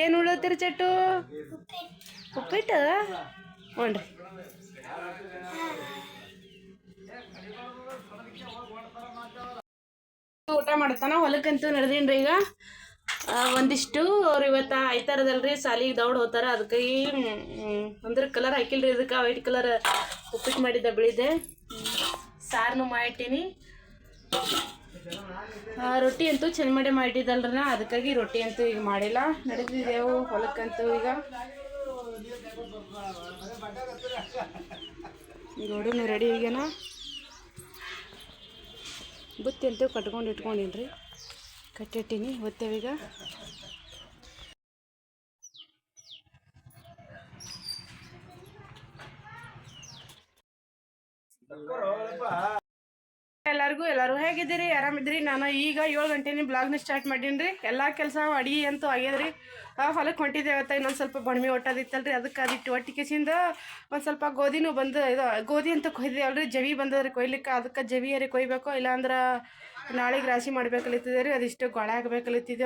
ಏನು ಉಳತ್ತೀರಿ ಚಟ್ಟು? ಉಪ್ಪಿಟ್ಟು? ಹ್ಞೂ ಊಟ ಮಾಡ್ತಾನ, ಹೊಲಕ್ಕಂತೂ ನಡೆದೇನ್ರಿ ಈಗ. ಒಂದಿಷ್ಟು ಅವ್ರು ಇವತ್ತು ಆಯ್ತಾರದಲ್ರಿ ಸಾಲಿಗೆ ದೌಡ್ ಹೋತಾರ ಅದಕ್ಕೆ ಅಂದ್ರೆ ಕಲರ್ ಹಾಕಿಲ್ರಿ, ಇದಕ್ಕೆ ವೈಟ್ ಕಲರ್ ಉಪ್ಪಿಟ್ಟು ಮಾಡಿದ್ದೆ ಬೆಳಿದೆ. ಸಾರ್ನು ಮಾಡಿಟ್ಟೀನಿ. ರೊಟ್ಟಿ ಅಂತೂ ಚೆನ್ನ ಮಾಡಿ ಮಾಡಿದ್ದಲ್ರಿ ಅದಕ್ಕಾಗಿ ರೊಟ್ಟಿ ಅಂತೂ ಈಗ ಮಾಡಿಲ್ಲ. ನಡೆದಿದ್ದೆವು ಹೊಲಕ್ಕಂತೂ ಈಗ. ನೋಡು ರೆಡಿ ಈಗೇನ. ಬುತ್ತಿ ಅಂತೂ ಕಟ್ಕೊಂಡು ಇಟ್ಕೊಂಡಿನ್ರಿ. ಕಟ್ಟಿಟ್ಟಿನಿ ಒತ್ತೇವೀಗ ಎಲ್ಲರಿಗೂ, ಎಲ್ಲರೂ ಹೇಗಿದ್ದೀರಿ? ಆರಾಮಿದ್ದೀರಿ? ನಾನು ಈಗ ಏಳು ಗಂಟೆನಿ ಬ್ಲಾಗ್ನ ಸ್ಟಾರ್ಟ್ ಮಾಡೀನಿ ಎಲ್ಲ ಕೆಲಸ ಅಡಿಗೆ ಅಂತೂ ಆಗ್ಯದ್ರಿ. ಆ ಹೊಲಕ್ಕೆ ಹೊಂಟಿದ್ದೆ ಇವತ್ತ ಇನ್ನೊಂದು ಸ್ವಲ್ಪ ಬಣ್ಮೆ ಒಟ್ಟದಿತ್ತಲ್ರಿ. ಅದಕ್ಕೆ ಅದಿಟ್ಟು ಒಟ್ಟಿ ಕೆಸಿಂದ ಒಂದು ಸ್ವಲ್ಪ ಗೋಧಿನೂ ಬಂದು, ಇದು ಗೋಧಿ ಅಂತ ಕೊಯ್ದೇವಲ್ರಿ ಜವಿ ಬಂದದ್ರಿ ಕೊಯ್ಲಿಕ್ಕೆ. ಅದಕ್ಕೆ ಜವಿಯರಿ ಕೊಯ್ಬೇಕು. ಇಲ್ಲಾಂದ್ರೆ ನಾಳೆಗೆ ರಾಶಿ ಮಾಡ್ಬೇಕಲಿತ್ತಿದೆ ರೀ ಅದಿಷ್ಟು ಗೊಳೆ ಹಾಕ್ಬೇಕಲಿತ್ತಿದೆ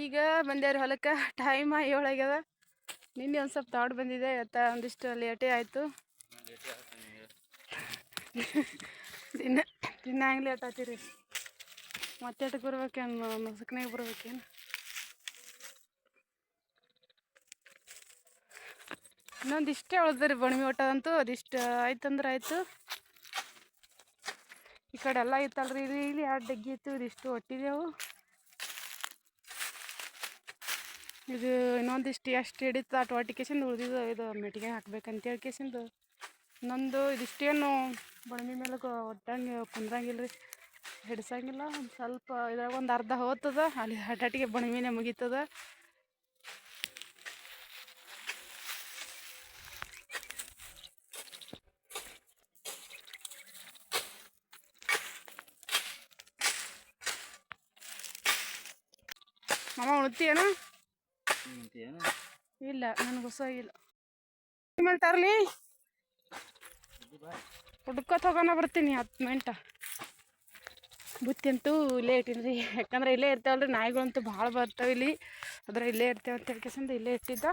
ಈಗ ಬಂದೇವ್ರಿ ಹೊಲಕ್ಕೆ. ಟೈಮ್ ಏಳಾಗ್ಯದ ನಿನ್ನೆ ಒಂದು ಸ್ವಲ್ಪ ತಾಡ್ ಬಂದಿದೆ. ಇವತ್ತ ಒಂದಿಷ್ಟು ಲೇಟೇ ಆಯಿತು. ದಿನ ದಿನ ಹಂಗೆ ಲೇಟ್ ಆತೀರಿ ಮತ್ತೆ ಎಷ್ಟಕ್ಕೆ ಬರ್ಬೇಕೇನು ಮಸಕ್ನಾಗ ಬರ್ಬೇಕೇನು ಇನ್ನೊಂದು ಇಷ್ಟೇ ಉಳ್ದ್ರಿ ಬಣ್ಮಿ ಒಟ್ಟದಂತೂ ಅದಿಷ್ಟು ಆಯ್ತಂದ್ರೆ ಆಯಿತು. ಈ ಕಡೆ ಎಲ್ಲ ಇತ್ತಲ್ರಿ, ಇದು ಇಲ್ಲಿ ಎರಡು ಡಗ್ಗಿ ಇತ್ತು ಇದಿಷ್ಟು ಒಟ್ಟಿದೆವು ಇದು ಇನ್ನೊಂದಿಷ್ಟು ಎಷ್ಟು ಹಿಡಿತು ಅಟ್ ಒಟ್ಟಿ ಕೇಸಿಂದ ಉಳಿದಿದ್ದು ಇದು ಮೆಟ್ಟಿಗೆ ಹಾಕ್ಬೇಕಂತ ಹೇಳಿ ಕೇಸಿಂದು ಇನ್ನೊಂದು ಇದಿಷ್ಟೇನು ಬಣಮಿ ಮೇಲೆ ಒಟ್ಟಂಗೆ ಕುಂದ್ರಂಗಿಲ್ಲ ರೀ ಹಿಡ್ಸಂಗಿಲ್ಲ ಒಂದು ಸ್ವಲ್ಪ ಇದ್ರಾಗ ಒಂದು ಅರ್ಧ ಹೋಗ್ತದ ಅಲ್ಲಿ ಹಟಾಟಿಗೆ ಬಣಮಿನೇ ಮುಗೀತದ. ಮಾಮ ಉಣ್ತೀಯೇನು? ಇಲ್ಲ ನನಗೆ ಹೊಸ ಇಲ್ಲ ಮೇಲೆ ತರಲಿ ಹುಡ್ಕೋತ ಹೋಗೋಣ ಬರ್ತೀನಿ, ಹತ್ತು ಮಿನಿಟ ಬುತ್ತಿ ಅಂತೂ ಇಲ್ಲೇ ರೀ ಯಾಕಂದ್ರೆ ಇಲ್ಲೇ ಇರ್ತಾವಲ್ರಿ, ನಾಯಿಗಳಂತೂ ಭಾಳ ಬರ್ತಾವೆ ಇಲ್ಲಿ. ಅದ್ರ ಇಲ್ಲೇ ಇರ್ತೇವೆ ಅಂತ ಹೇಳ್ಕೆಸಂದ ಇಲ್ಲೇ ಇಟ್ಟಿದ್ದ.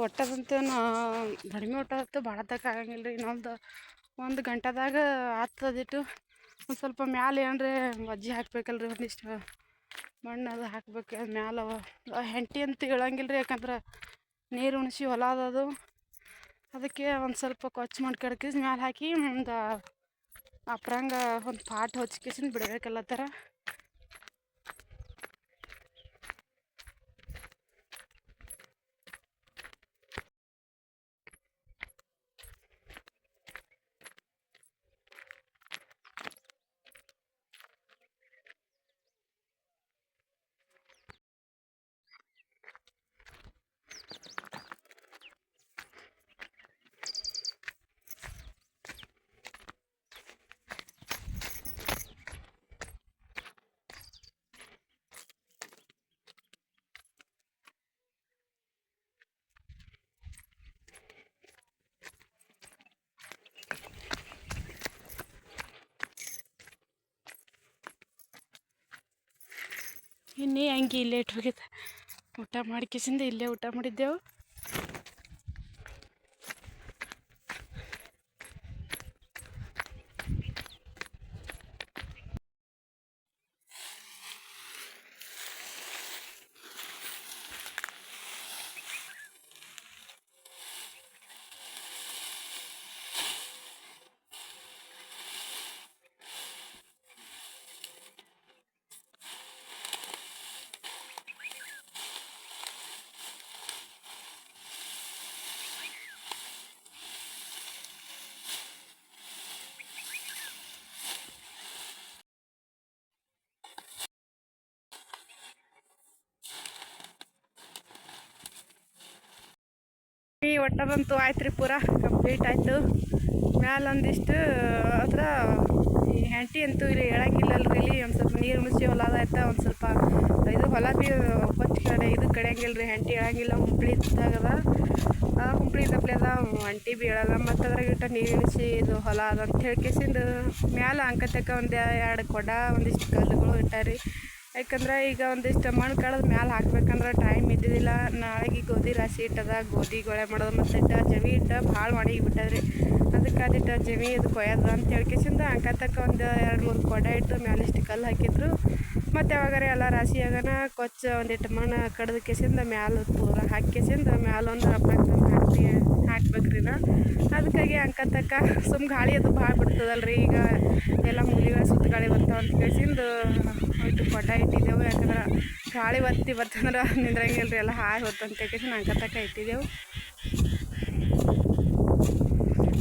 ಒಟ್ಟದಂತೂ ಕಡಿಮೆ ಒಟ್ಟದತ್ತು ಭಾಳ ಆಗಂಗಿಲ್ಲ ರೀ ಇನ್ನೊಂದು ಒಂದು ಗಂಟೆದಾಗ ಆತದಿಟ್ಟು ಒಂದು ಸ್ವಲ್ಪ ಮ್ಯಾಲೆ ಏನ್ರಿ ಹಾಕ್ಬೇಕಲ್ಲ ಹಾಕ್ಬೇಕಲ್ರಿ ಒಂದಿಷ್ಟು ಮಣ್ಣು ಅದು ಹಾಕ್ಬೇಕು ಮ್ಯಾಲ ಹೆಂಟಿ ಅಂತ ಹೇಳಂಗಿಲ್ಲ ರೀ ಯಾಕಂದ್ರೆ ನೀರು ಉಣಿಸಿ ಹೊಲ ಅದದು ಅದಕ್ಕೆ ಒಂದು ಸ್ವಲ್ಪ ಕೊಚ್ಚು ಮಾಡಿ ಕಡ್ಕಿಸ್ ಮ್ಯಾಲೆ ಹಾಕಿ ಒಂದು ಅಪ್ರಂಗ ಒಂದು ಪಾಟ್ ಹೊಚ್ಕೇಸಿಂದ ಬಿಡಬೇಕಲ್ಲ ಥರ. ಇನ್ನೇ ಹಂಗೆ ಇಲ್ಲೇ ಇಟ್ಬೇಕಿತ್ತು ಊಟ ಮಾಡಿ ಕಿಸಿಂದ ಇಲ್ಲೇ ಊಟ ಮಾಡಿದ್ದೆವು. ಒಟ್ಟದಂತೂ ಆಯ್ತು ರೀ ಪೂರ ಕಂಪ್ಲೀಟ್ ಆಯಿತು. ಮ್ಯಾಲ ಒಂದಿಷ್ಟು ಅದ್ರ ಈ ಹೆಂಟಿ ಅಂತೂ ಇಲ್ಲಿ ಹೇಳಂಗಿಲ್ಲಲ್ರಿ ಇಲ್ಲಿ, ಒಂದು ಸ್ವಲ್ಪ ನೀರು ಮುಚ್ಚಿ ಹೊಲ ಆಯ್ತಾ ಒಂದು ಸ್ವಲ್ಪ ಇದು ಹೊಲ ಬಿ ಕೊಚ್ಚ ಕಡೆ, ಇದು ಕಡೆಯಂಗಿಲ್ಲ ರೀ ಹೆಂಟಿ ಹೇಳಂಗಿಲ್ಲ, ಹುಂಪ್ಳಿ ಇದ್ದಾಗದ. ಹುಂಪ್ಳಿ ಇದ್ದಪ್ಲೆ ಅದ ಅಂಟಿ ಹೇಳಲ್ಲ ಮತ್ತು ಅದ್ರಾಗ ಇಟ್ಟ ನೀರು ಇಳಿಸಿ ಇದು ಹೊಲ ಅದ ಅಂತ ಹೇಳಿ ಕೇಸಿಂದು, ಮ್ಯಾಲ ಅಂಕತಕ್ಕ ಒಂದು ಎರಡು ಕೊಡ, ಒಂದಿಷ್ಟು ಕಲ್ಲುಗಳು ಇಟ್ಟಾರಿ. ಯಾಕಂದ್ರೆ ಈಗ ಒಂದಿಷ್ಟು ಮಣ್ಣು ಕಳೆದ ಮ್ಯಾಲೆ ಹಾಕ್ಬೇಕಂದ್ರೆ ಟೈಮ್ ಇದ್ದಿದ್ದಿಲ್ಲ ನಾಳೆಗೆ ಗೋಧಿ ರಾಶಿ ಇಟ್ಟದ, ಗೋಧಿ ಗೊಳೆ ಮಾಡೋದು ಮತ್ತು ಇಟ್ಟ, ಜವಿ ಇಟ್ಟ ಭಾಳ ಒಣಗಿ ಬಿಟ್ಟದ್ರಿ. ಅದಕ್ಕೆ ಅದಿಟ್ಟ ಜವಿ ಇದು ಕೊಯ್ಯದ ಅಂತ ಹೇಳ್ಕೇಸಿಂದ ಅಂಕತಕ್ಕ ಒಂದು ಎರಡು ಮೂರು ಕೊಡ ಇಟ್ಟು ಮ್ಯಾಲಿಷ್ಟು ಕಲ್ಲು ಹಾಕಿದ್ರು. ಮತ್ತು ಯಾವಾಗಾರೆ ಎಲ್ಲ ರಾಶಿಯಾಗನ ಕೊಚ್ಚ ಒಂದಿಟ್ಟು ಮಣ್ಣು ಕಡ್ದು ಕೆಸಿಂದ ಮ್ಯಾಲ ಪೂರ ಹಾಕಿ ಕೆಸಿಂದ ಮ್ಯಾಲೊಂದು ಹಬ್ಬ ಹಾಕಿ ಹಾಕ್ಬೇಕ್ರಿ ನಾ. ಅದಕ್ಕಾಗಿ ಅಂಕತಕ್ಕ ಸುಮ್ ಗಾಳಿ ಅದು ಭಾಳ ಬಿಡ್ತದಲ್ರಿ. ಈಗ ಎಲ್ಲ ಮೂಲಿಗಳ ಸುತ್ತ ಗಾಳಿ ಬರ್ತಾವ ಅಂತ ಕೇಸಿಂದು ಇಟ್ಟು ಕೊಟ್ಟ ಇಟ್ಟಿದ್ದೆವು. ಯಾಕಂದ್ರೆ ಗಾಳಿ ಒತ್ತಿ ಬರ್ತಂದ್ರೆ ನಿಂದ್ರಂಗಿಲ್ಲ ರೀ ಎಲ್ಲ ಹಾಯ್ ಹೊತ್ತು ಅಂತ ಅಂಕ ತಕ್ಕ ಇಟ್ಟಿದ್ದೆವು.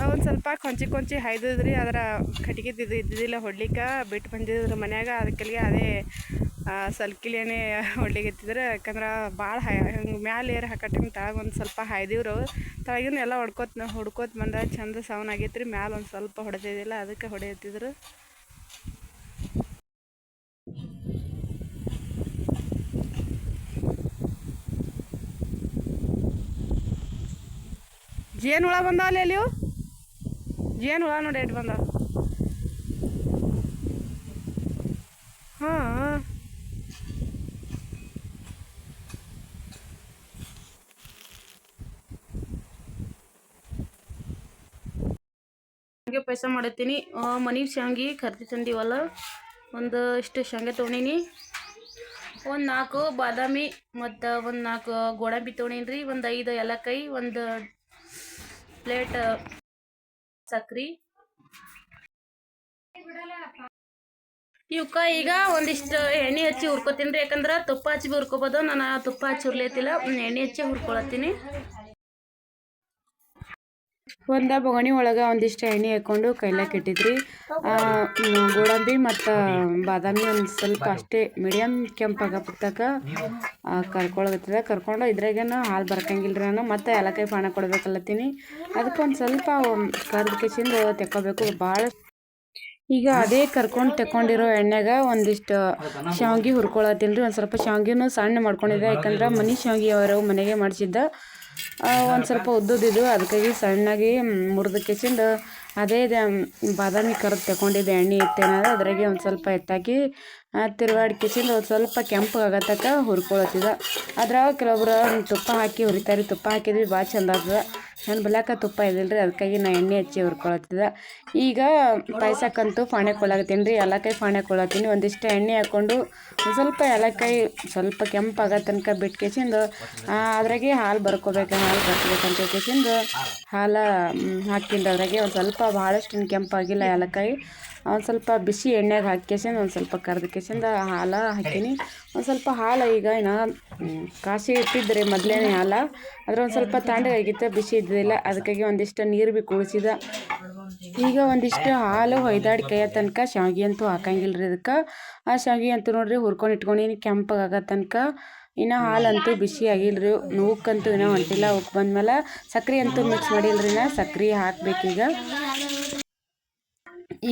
ಒಂದು ಸ್ವಲ್ಪ ಕೊಂಚಿ ಕೊಂಚಿ ಹಾಯ್ದಿದ್ರಿ ಅದರ ಕಟ್ಟಿಗೆ ಇದು ಇದ್ದಿದ್ದಿಲ್ಲ ಹೊಡ್ಲಿಕ್ಕೆ ಬಿಟ್ಟು ಬಂದಿದ್ರು ಮನ್ಯಾಗ ಅದಕ್ಕೆ ಅದೇ ಸಲ್ಕಿಲೇನೆ ಹೊಡ್ಲಿಕ್ಕೆ ಎತ್ತಿದ್ರೆ, ಯಾಕಂದ್ರೆ ಭಾಳ ಹಾಯ್ ಹಿಂಗೆ ಮ್ಯಾಲೆ ಏರ್ ಹಾಕೋ ಟೈಮ್ ಒಂದು ಸ್ವಲ್ಪ ಹಾಯ್ದಿವ್ರು ತಳಗಿನ ಎಲ್ಲ ಹೊಡ್ಕೋತ ಹೊಡ್ಕೋತ ಬಂದ ಚಂದ ಸೌನ್ ಆಗೈತೆ ರೀ ಮ್ಯಾಲೆ ಒಂದು ಸ್ವಲ್ಪ ಹೊಡೆದಿದ್ದಿಲ್ಲ ಅದಕ್ಕೆ ಹೊಡೆಯುತ್ತಿದ್ರು ಜೇನು ಹುಳ ಬಂದಾವಲ್ಲ ಅಲ್ಲಿ? ಜೇನು ಹುಳ ನೋಡಿ ಎಟ್ ಬಂದಾವ ಶಾವಿಗೆ ಪಾಯಸ ಮಾಡತ್ತೀನಿ. ಮನೆಗೆ ಶಾವಿಗೆ ಕರ್ದಿ ತಂದೀವಲ್ಲ, ಒಂದು ಇಷ್ಟು ಶಾವಿಗೆ ತೊಗೊಂಡೀನಿ. ಒಂದು ನಾಲ್ಕು ಬಾದಾಮಿ ಮತ್ತು ಒಂದು ನಾಲ್ಕು ಗೋಡಂಬಿ ತೊಗೊಂಡೀನಿ ರೀ ಒಂದು ಐದು ಏಲಕ್ಕಾಯಿ ಒಂದು ಪ್ಲೇಟ್ ಸಕ್ರೆ. ಇವಕ್ಕ ಈಗ ಒಂದಿಷ್ಟು ಎಣ್ಣೆ ಹಚ್ಚಿ ಹುರ್ಕೋತೀನಿ ರೀ ಯಾಕಂದ್ರೆ ತುಪ್ಪ ಹಚ್ಚಿ ಹುರ್ಕೋಬೋದು. ನಾನು ತುಪ್ಪ ಹಚ್ಚಿ ಹುರ್ಲೇತಿಲ್ಲ ಎಣ್ಣೆ ಹಚ್ಚಿ ಹುರ್ಕೊಳತ್ತೀನಿ. ಒಂದ ಬೊಗಣಿ ಒಳಗೆ ಒಂದಿಷ್ಟು ಎಣ್ಣೆ ಹಾಕ್ಕೊಂಡು ಕೈಲಾಕ್ ಇಟ್ಟಿದ್ರಿ. ಗೋಡಂಬಿ ಮತ್ತು ಬಾದಾಮಿ ಒಂದು ಸ್ವಲ್ಪ ಅಷ್ಟೇ ಮೀಡಿಯಮ್ ಪುಟ್ಟಕ ಕರ್ಕೊಳಗತ್ತದ ಕರ್ಕೊಂಡು ಇದ್ರಾಗೇನ ಹಾಲು ಬರ್ಕಂಗಿಲ್ರಿ ರೀ ನಾನು, ಮತ್ತೆ ಏಲಕ್ಕಾಯಿ ಪಾನ ಕೊಡ್ಬೇಕಲ್ಲತ್ತೀನಿ ಅದಕ್ಕೆ ಒಂದು ಸ್ವಲ್ಪ ಕರ್ದು ಕಿಸಿಂದ ತೆಕ್ಕೋಬೇಕು ಭಾಳ ಈಗ ಅದೇ ಕರ್ಕೊಂಡು ತೆಕ್ಕೊಂಡಿರೋ ಎಣ್ಣೆಗ ಒಂದಿಷ್ಟು ಶಾವಿಗೆ ಹುರ್ಕೊಳತ್ತೀನಿ ರೀ ಒಂದು ಸ್ವಲ್ಪ ಶಾವಿಗೆನು ಸಣ್ಣ ಮಾಡ್ಕೊಂಡಿದ್ದೆ. ಯಾಕಂದ್ರೆ ಮನೆ ಶಾವಿಗೆ ಅವರು ಮನೆಗೆ ಮಾಡಿಸಿದ್ದ. ಒಂದು ಸ್ವಲ್ಪ ಉದ್ದುದಿದ್ದು ಅದಕ್ಕಾಗಿ ಸಣ್ಣಾಗಿ ಮುರಿದು ಕಿಸಿಂದ ಅದೇ ಬಾದಾಮಿ ಕರ್ದು ತಗೊಂಡಿದ್ದೆ ಎಣ್ಣೆ ಇತ್ತೇನಾದ್ರೆ ಅದ್ರಾಗೆ ಒಂದು ಸ್ವಲ್ಪ ಎತ್ತಾಕಿ ತಿರುವಾಡಿ ಕಿಸಿಂದ ಒಂದು ಸ್ವಲ್ಪ ಕೆಂಪು ಆಗತ್ತಕ ಹುರ್ಕೊಳತ್ತಿದ ಅದ್ರಾಗ ಕೆಲವೊಬ್ರು ತುಪ್ಪ ಹಾಕಿ, ಹುರಿತಾರೆ ತುಪ್ಪ ಹಾಕಿದ್ವಿ ಭಾಳ ಚಂದ ಆಗ್ತದ. ನನ್ನ ಬಲಾಕ ತುಪ್ಪ ಇದಿಲ್ಲ ರೀ ಅದಕ್ಕಾಗಿ ನಾ ಎಣ್ಣೆ ಹಚ್ಚಿ ಹುರ್ಕೊಳತ್ತಿದ ಈಗ ಪಾಯಸಕ್ಕಂತೂ ಫಾಣೆ ಕೊಳಗತ್ತೀನಿ ರೀ ಎಲ್ಲಕಾಯಿ ಫಾಣೆ ಕೊಳತ್ತೀನಿ ಒಂದಿಷ್ಟು ಎಣ್ಣೆ ಹಾಕ್ಕೊಂಡು ಸ್ವಲ್ಪ ಎಲ್ಲಕಾಯಿ ಸ್ವಲ್ಪ ಕೆಂಪಾಗೋ ತನಕ ಬಿಟ್ಟು ಅದ್ರಾಗೆ ಹಾಲು ಬರ್ಕೋಬೇಕು, ಹಾಲು ಬರ್ಕೋಬೇಕಂತ ಕೇಸಿಂದು ಹಾಲು ಹಾಕಿಂದು ಅದ್ರಾಗೆ ಒಂದು ಸ್ವಲ್ಪ ಭಾಳಷ್ಟು ಕೆಂಪಾಗಿಲ್ಲ ಎಲ್ಲಕಾಯಿ ಒಂದು ಸ್ವಲ್ಪ ಬಿಸಿ ಎಣ್ಣೆಗೆ ಹಾಕ್ಯಸಿಂದ ಒಂದು ಸ್ವಲ್ಪ ಕರ್ದು ಕೇಸಿಂದ ಹಾಲು ಹಾಕೀನಿ ಒಂದು ಸ್ವಲ್ಪ ಹಾಲು ಈಗ ಇನ್ನು ಕಾಸಿ ಇಟ್ಟಿದ್ರಿ ಮೊದಲೇನೆ ಹಾಲು. ಅದ್ರ ಒಂದು ಸ್ವಲ್ಪ ತಣ್ಣಗಾಗಿತ್ತು ಬಿಸಿ ಇದ್ದಿಲ್ಲ ಅದಕ್ಕಾಗಿ ಒಂದಿಷ್ಟು ನೀರು ಬಿ ಕುಳಿಸಿದ ಈಗ ಒಂದಿಷ್ಟು ಹಾಲು ಹೊಯ್ದಾಡಿ ಕೈಯ ತನಕ ಶಾವಿಗೆ ಅಂತೂ ಹಾಕಂಗಿಲ್ಲ ರೀ ಅದಕ್ಕೆ ಆ ಶಾವಿಗೆ ಅಂತೂ ನೋಡ್ರಿ ಹುರ್ಕೊಂಡು ಇಟ್ಕೊಂಡಿನಿ ಕೆಂಪಾಗೋ ತನಕ. ಇನ್ನು ಹಾಲಂತೂ ಬಿಸಿ ಆಗಿಲ್ಲ ರೀ ಉಕ್ಕಂತೂ ಇನ್ನೂ ಹೊಂಟಿಲ್ಲ. ಉಕ್ ಬಂದ್ಮೇಲೆ ಸಕ್ರೆ ಅಂತೂ ಮಿಕ್ಸ್ ಮಾಡಿಲ್ರಿ ನಾ ಸಕ್ರೆ ಹಾಕ್ಬೇಕೀಗ.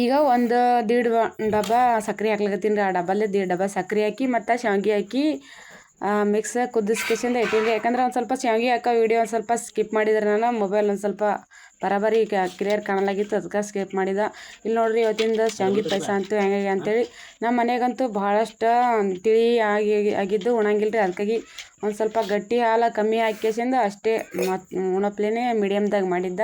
ಈಗ ಒಂದು ದೀಡ್ ಡಬ್ಬ ಸಕ್ರೆ ಹಾಕ್ಲಿಕತ್ತೀನಿ ರೀ. ಆ ಡಬ್ಬಲ್ಲೇ ದೀಡ್ ಡಬ್ಬ ಸಕ್ರೆ ಹಾಕಿ ಮತ್ತು ಶಾವಿಗೆ ಹಾಕಿ ಮಿಕ್ಸ್ ಕುದಿಸ್ಕೇಶಿಂದ ಇಟ್ಟಿಲ್ಲ ಯಾಕಂದ್ರೆ ಒಂದು ಸ್ವಲ್ಪ ಶಾವಿಗೆ ಹಾಕೋ ವಿಡಿಯೋ ಒಂದು ಸ್ವಲ್ಪ ಸ್ಕಿಪ್ ಮಾಡಿದ್ರೆ ನಾನು ಮೊಬೈಲ್ ಒಂದು ಸ್ವಲ್ಪ ಬರಾಬರಿ ಕ್ಲಿಯರ್ ಕಾಣಲಾಗಿತ್ತು. ಅದಕ್ಕೆ ಸ್ಕಿಪ್ ಮಾಡಿದ. ಇಲ್ಲಿ ನೋಡ್ರಿ ಇವತ್ತಿಂದ ಶಾವಿಗೆ ಪಾಯಸ ಅಂತೂ ಹೆಂಗಾಗಿ ಅಂತೇಳಿ ನಮ್ಮ ಮನೆಗಂತೂ ಭಾಳಷ್ಟು ತಿಳಿ ಆಗಿ ಆಗಿದ್ದು ಉಣಂಗಿಲ್ಲ ರೀ ಅದಕ್ಕಾಗಿ ಒಂದು ಸ್ವಲ್ಪ ಗಟ್ಟಿ ಹಾಲು ಕಮ್ಮಿ ಹಾಕೇಸಿಂದ ಅಷ್ಟೇ ಮತ್ತು ಉಣಪ್ಲೇನೆ ಮೀಡಿಯಮ್ದಾಗ ಮಾಡಿದ್ದ.